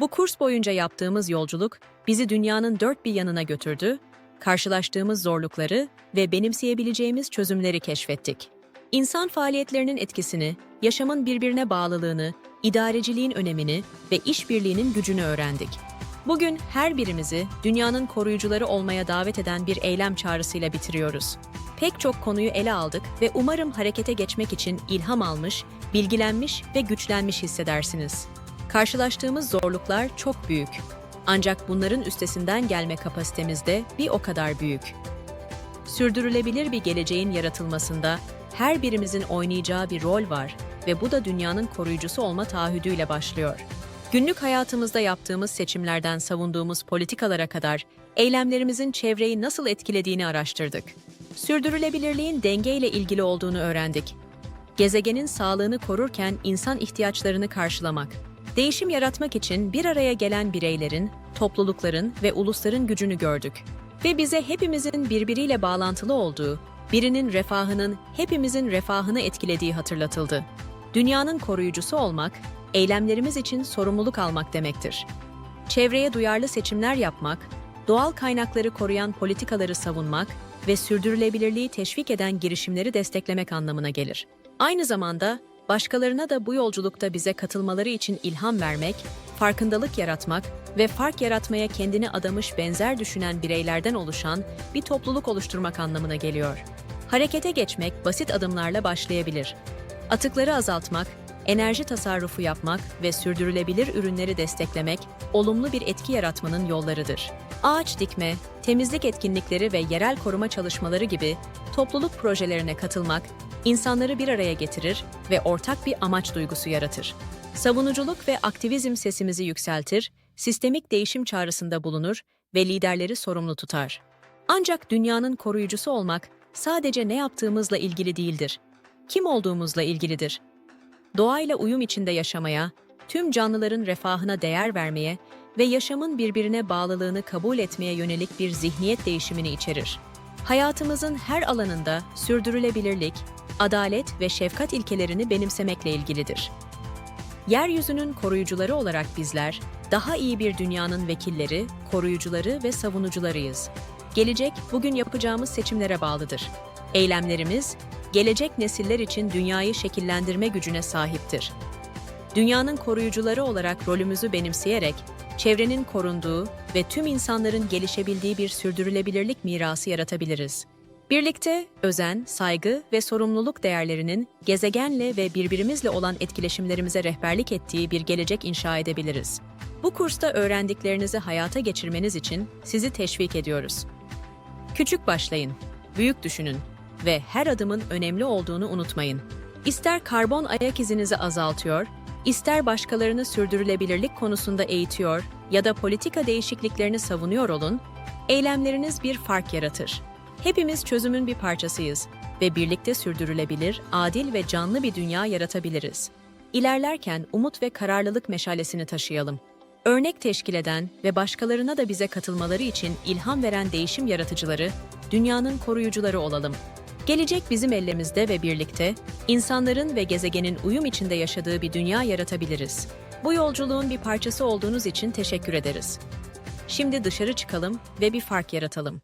Bu kurs boyunca yaptığımız yolculuk bizi dünyanın dört bir yanına götürdü, karşılaştığımız zorlukları ve benimseyebileceğimiz çözümleri keşfettik. İnsan faaliyetlerinin etkisini, yaşamın birbirine bağlılığını, idareciliğin önemini ve işbirliğinin gücünü öğrendik. Bugün her birimizi dünyanın koruyucuları olmaya davet eden bir eylem çağrısıyla bitiriyoruz. Pek çok konuyu ele aldık ve umarım harekete geçmek için ilham almış, bilgilenmiş ve güçlenmiş hissedersiniz. Karşılaştığımız zorluklar çok büyük. Ancak bunların üstesinden gelme kapasitemiz de bir o kadar büyük. Sürdürülebilir bir geleceğin yaratılmasında her birimizin oynayacağı bir rol var ve bu da dünyanın koruyucusu olma taahhüdüyle başlıyor. Günlük hayatımızda yaptığımız seçimlerden savunduğumuz politikalara kadar eylemlerimizin çevreyi nasıl etkilediğini araştırdık. Sürdürülebilirliğin dengeyle ilgili olduğunu öğrendik. Gezegenin sağlığını korurken insan ihtiyaçlarını karşılamak, değişim yaratmak için bir araya gelen bireylerin, toplulukların ve ulusların gücünü gördük. Ve bize hepimizin birbiriyle bağlantılı olduğu, birinin refahının hepimizin refahını etkilediği hatırlatıldı. Dünyanın koruyucusu olmak, eylemlerimiz için sorumluluk almak demektir. Çevreye duyarlı seçimler yapmak, doğal kaynakları koruyan politikaları savunmak ve sürdürülebilirliği teşvik eden girişimleri desteklemek anlamına gelir. Aynı zamanda başkalarına da bu yolculukta bize katılmaları için ilham vermek, farkındalık yaratmak ve fark yaratmaya kendini adamış benzer düşünen bireylerden oluşan bir topluluk oluşturmak anlamına geliyor. Harekete geçmek basit adımlarla başlayabilir. Atıkları azaltmak, enerji tasarrufu yapmak ve sürdürülebilir ürünleri desteklemek olumlu bir etki yaratmanın yollarıdır. Ağaç dikme, temizlik etkinlikleri ve yerel koruma çalışmaları gibi topluluk projelerine katılmak insanları bir araya getirir ve ortak bir amaç duygusu yaratır. Savunuculuk ve aktivizm sesimizi yükseltir, sistemik değişim çağrısında bulunur ve liderleri sorumlu tutar. Ancak dünyanın koruyucusu olmak sadece ne yaptığımızla ilgili değildir. Kim olduğumuzla ilgilidir. Doğayla uyum içinde yaşamaya, tüm canlıların refahına değer vermeye ve yaşamın birbirine bağlılığını kabul etmeye yönelik bir zihniyet değişimini içerir. Hayatımızın her alanında sürdürülebilirlik, adalet ve şefkat ilkelerini benimsemekle ilgilidir. Yeryüzünün koruyucuları olarak bizler, daha iyi bir dünyanın vekilleri, koruyucuları ve savunucularıyız. Gelecek, bugün yapacağımız seçimlere bağlıdır. Eylemlerimiz, gelecek nesiller için dünyayı şekillendirme gücüne sahiptir. Dünyanın koruyucuları olarak rolümüzü benimseyerek, çevrenin korunduğu ve tüm insanların gelişebildiği bir sürdürülebilirlik mirası yaratabiliriz. Birlikte özen, saygı ve sorumluluk değerlerinin gezegenle ve birbirimizle olan etkileşimlerimize rehberlik ettiği bir gelecek inşa edebiliriz. Bu kursta öğrendiklerinizi hayata geçirmeniz için sizi teşvik ediyoruz. Küçük başlayın, büyük düşünün ve her adımın önemli olduğunu unutmayın. İster karbon ayak izinizi azaltıyor, ister başkalarını sürdürülebilirlik konusunda eğitiyor ya da politika değişikliklerini savunuyor olun, eylemleriniz bir fark yaratır. Hepimiz çözümün bir parçasıyız ve birlikte sürdürülebilir, adil ve canlı bir dünya yaratabiliriz. İlerlerken umut ve kararlılık meşalesini taşıyalım. Örnek teşkil eden ve başkalarına da bize katılmaları için ilham veren değişim yaratıcıları, dünyanın koruyucuları olalım. Gelecek bizim ellerimizde ve birlikte insanların ve gezegenin uyum içinde yaşadığı bir dünya yaratabiliriz. Bu yolculuğun bir parçası olduğunuz için teşekkür ederiz. Şimdi dışarı çıkalım ve bir fark yaratalım.